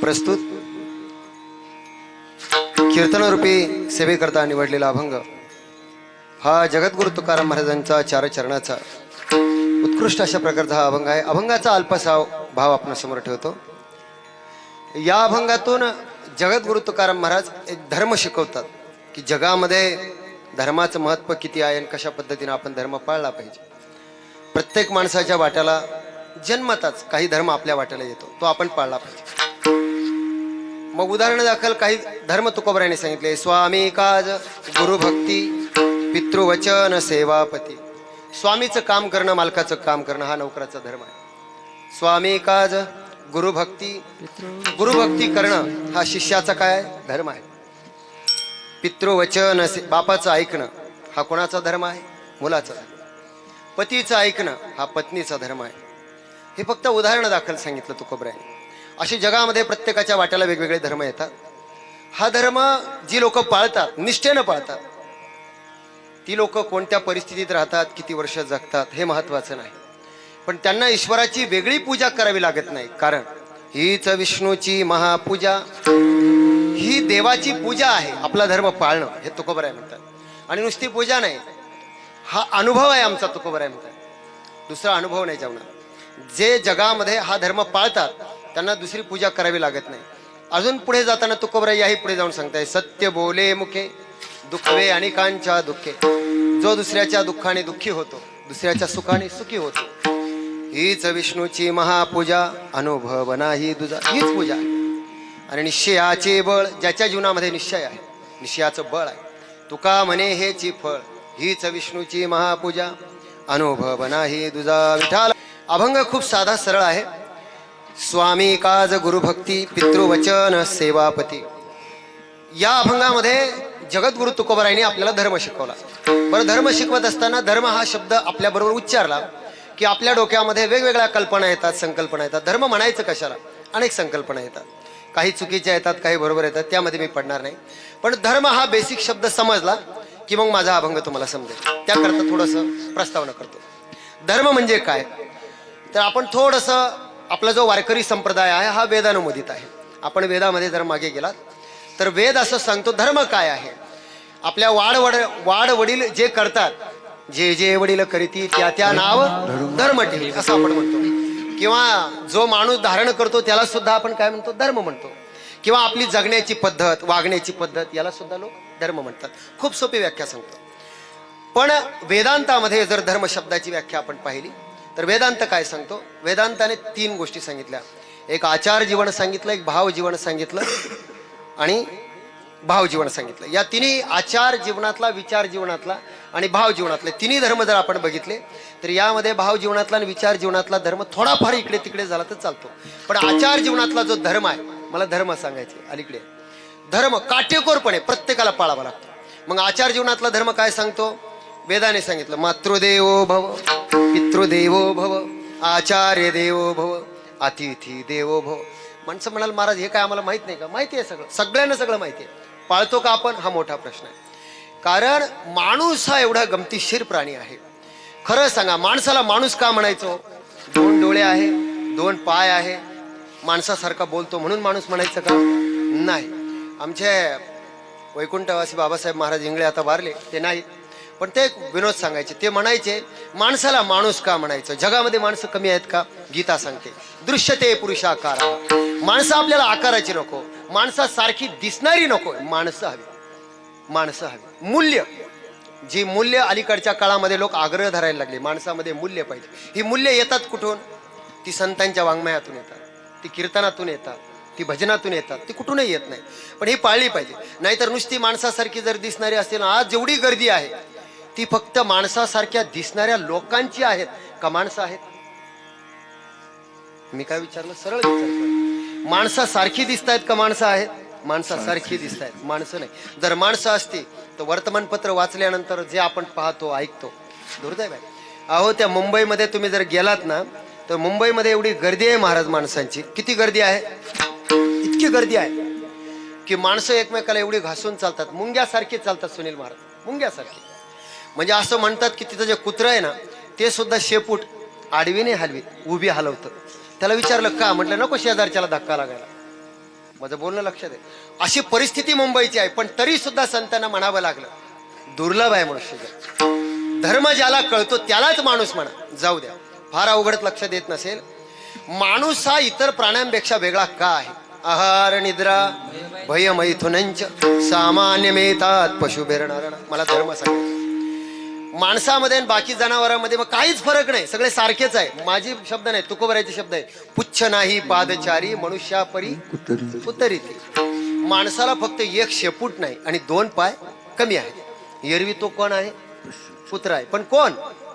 प्रस्तुत. कीर्तनरूपी सेवेकरता निवडलेला अभंग. हा जगद्गुरु तुकाराम महाराजांचा चार चरणाचा उत्कृष्ट अशा प्रकारचा हा अभंग आहे. अभंगाचा अल्पसाव भाव आपण समोर ठेवतो. या अभंगातून जगद्गुरु तुकाराम महाराज एक धर्म शिकवतात की जगामध्ये धर्माचं महत्त्व किती आहे आणि कशा पद्धतीने आपण धर्म पाळला पाहिजे. प्रत्येक माणसाच्या वाट्याला जन्मताच काही धर्म आपल्या वाट्याला येतो तो आपण पाळला पाहिजे. मग उदाहरण दाखल. काही धर्म तुकोबऱ्याने सांगितले. स्वामी काज गुरुभक्ती पितृवचन सेवापती. स्वामीचं काम करणं मालकाचं काम करणं हा नोकराचा धर्म आहे. स्वामी काज गुरुभक्ती गुरुभक्ती करणं हा शिष्याचा काय धर्म आहे. पितृवचन से बापाचं ऐकणं हा कोणाचा धर्म आहे? मुलाचा. पतीचं ऐकणं हा पत्नीचा धर्म आहे. हे फक्त उदाहरण दाखल सांगितलं तुकोबऱ्याने असे जगामध्ये प्रत्येकाच्या वाट्याला वेगवेगळे धर्म येतात. हा धर्म जी लोक पाळतात निष्ठेनं पाळतात ती लोक कोणत्या परिस्थितीत राहतात किती वर्ष जगतात हे महत्वाचं नाही. पण त्यांना ईश्वराची वेगळी पूजा करावी लागत नाही. कारण हीच विष्णूची महापूजा. ही देवाची पूजा आहे आपला धर्म पाळणं हे तुकोबराय म्हणतात. आणि नुसती पूजा नाही हा अनुभव आहे आमचा तुकोबराय म्हणतात. दुसरा अनुभव नाही जेवणार जे जगामध्ये हा धर्म पाळतात त्यांना दुसरी पूजा करावी लागत नाही. अजून पुढे जाताना तुकोबराय याही पुढे जाऊन सांगताय सत्य बोले मुखे दुखवे अनेकांच्या दुःखे. जो दुसऱ्याच्या दुःखाने दुःखी होतो दुसऱ्याच्या सुखाने सुखी होतो. हीच विष्णूची महापूजा अनुभव नाही दुजा. हीच पूजा आणि निश्चयाचे बळ ज्याच्या जीवनामध्ये निश्चय आहे निश्चयाचं बळ आहे. तुका म्हणे हेची फळ हीच विष्णूची महापूजा अनुभव नाही दुजा विठाल अभंग खूप साधा सरळ आहे. स्वामी काज गुरुभक्ती पितृवचन सेवापती. या अभंगामध्ये जगद्गुरु तुकोबराईने आपल्याला धर्म शिकवला. बरं धर्म शिकवत असताना धर्म हा शब्द आपल्याबरोबर उच्चारला की आपल्या डोक्यामध्ये वेगवेगळ्या कल्पना येतात संकल्पना येतात. धर्म म्हणायचं कशाला? अनेक संकल्पना येतात. काही चुकीच्या येतात काही बरोबर येतात त्यामध्ये मी पडणार नाही. पण धर्म हा बेसिक शब्द समजला की मग माझा अभंग तुम्हाला समजेल. त्याकरता थोडंसं प्रस्तावना करतो. धर्म म्हणजे काय? तर आपण थोडंसं आपला जो वारकरी संप्रदाय आहे हा वेदानुमोदित आहे. आपण वेदामध्ये जर मागे गेलात तर वेद असं सांगतो धर्म काय आहे? आपल्या वाडवड वाड वडील जे करतात जे जे वडील करीती त्या त्या नाव धर्म ठेवी असं आपण म्हणतो. किंवा जो माणूस धारण करतो त्याला सुद्धा आपण काय म्हणतो धर्म म्हणतो. किंवा आपली जगण्याची पद्धत वागण्याची पद्धत याला सुद्धा लोक धर्म म्हणतात. खूप सोपी व्याख्या सांगतो. पण वेदांतामध्ये जर धर्म शब्दाची व्याख्या आपण पाहिली तर वेदांत काय सांगतो? वेदांताने तीन गोष्टी सांगितल्या. एक आचार जीवन सांगितलं एक भाव जीवन सांगितलं आणि भाव जीवन सांगितलं. या तिन्ही आचार जीवनातला विचार जीवनातला आणि भाव जीवनातले तिन्ही धर्म जर आपण बघितले तर यामध्ये भाव जीवनातला आणि विचार जीवनातला धर्म थोडाफार इकडे तिकडे झाला तर चालतो. पण आचार जीवनातला जो धर्म आहे मला धर्म सांगायचे अलीकडे. धर्म काटेकोरपणे प्रत्येकाला पाळावा लागतो. मग आचार जीवनातला धर्म काय सांगतो? वेदाने सांगितलं मातृदेवो भव पितृदेवो भव आचार्य देवो भव अतिथी देवो भव. माणसं म्हणाल महाराज हे काय आम्हाला माहीत नाही का? माहिती आहे सगळं. सगळ्यांना सगळं माहिती आहे. पाळतो का आपण? हा मोठा प्रश्न आहे. कारण माणूस हा एवढा गमतीशीर प्राणी आहे. खरं सांगा माणसाला माणूस का म्हणायचो? दोन डोळे आहे दोन पाय आहे. माणसासारखा बोलतो म्हणून माणूस म्हणायचं का? नाही. आमचे वैकुंठवासी बाबासाहेब महाराज इंगळे आता वारले ते नाहीत पण ते एक विनोद सांगायचे ते म्हणायचे माणसाला माणूस का म्हणायचं? जगामध्ये माणसं कमी आहेत का? गीता सांगते दृश्य ते पुरुष पुरुषाकार माणसं आपल्याला आकाराची नको माणसासारखी दिसणारी नको माणसं हवी माणसं हवी. मूल्य जी मूल्य अलीकडच्या काळामध्ये लोक आग्रह धरायला लागले माणसामध्ये मूल्य पाहिजे. ही मूल्य येतात कुठून? ती संतांच्या वाङ्मयातून येतात ती कीर्तनातून येतात ती भजनातून येतात ती कुठूनही येत नाही. पण ही पाळली पाहिजे. नाहीतर नुसती माणसासारखी जर दिसणारी असेल आज जेवढी गर्दी आहे ती फक्त माणसासारख्या दिसणाऱ्या लोकांची आहेत का माणसं आहेत? मी काय विचारलं? सरळ माणसासारखी दिसत आहेत का माणसं आहेत? माणसासारखी दिसत आहेत माणसं नाही. जर माणसं असती तर वर्तमानपत्र वाचल्यानंतर जे आपण पाहतो ऐकतो. दुर्दैव आहे. अहो त्या मुंबईमध्ये तुम्ही जर गेलात ना तर मुंबईमध्ये एवढी गर्दी आहे महाराज माणसांची. किती गर्दी आहे? इतकी गर्दी आहे की माणसं एकमेकाला एवढी घासून चालतात. मुंग्यासारखे चालतात सुनील महाराज. मुंग्यासारखे. म्हणजे असं म्हणतात की तिथं जे कुत्रं आहे ना ते सुद्धा शेपूट आडवीने हलवीत उभी हलवतं. त्याला विचारलं का? म्हटलं नको शेजारच्याला धक्का लागायला. माझं बोलणं लक्षात आहे. अशी परिस्थिती मुंबईची आहे पण तरी सुद्धा संतांना म्हणावं लागलं दुर्लभ आहे मनुष्य धर्म ज्याला कळतो त्यालाच माणूस म्हणा. जाऊ द्या फार अवघडत लक्ष देत नसेल. माणूस हा इतर प्राण्यांपेक्षा वेगळा का आहे? आहार निद्रा भय मैथुनंच सामान्य मेतात पशु मला धर्म सांगायचं माणसामध्ये आणि बाकी जनावरांमध्ये मग काहीच फरक नाही. सगळे सारखेच आहे. माझी शब्द नाही तुकोबरायचे शब्द आहे. पुच्छ नाही पादचारी मनुष्यापरी उतरिती माणसाला फक्त एक शेपूट नाही आणि दोन पाय कमी आहे एरवी तो कोण आहे? पुत्र आहे. पण कोण?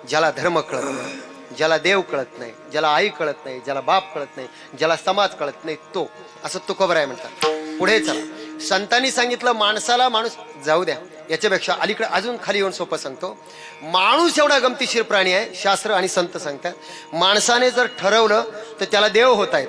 ज्याला धर्म कळत नाही ज्याला देव कळत नाही ज्याला आई कळत नाही ज्याला बाप कळत नाही ज्याला समाज कळत नाही तो. असं तुकोबराय म्हणतात. पुढे चला. संतांनी सांगितलं माणसाला माणूस जाऊ द्या याच्यापेक्षा अलीकडे अजून खाली येऊन सोपं सांगतो. माणूस एवढा गमतीशीर प्राणी आहे शास्त्र आणि संत सांगतात. माणसाने जर ठरवलं तर त्याला देव होत आहेत.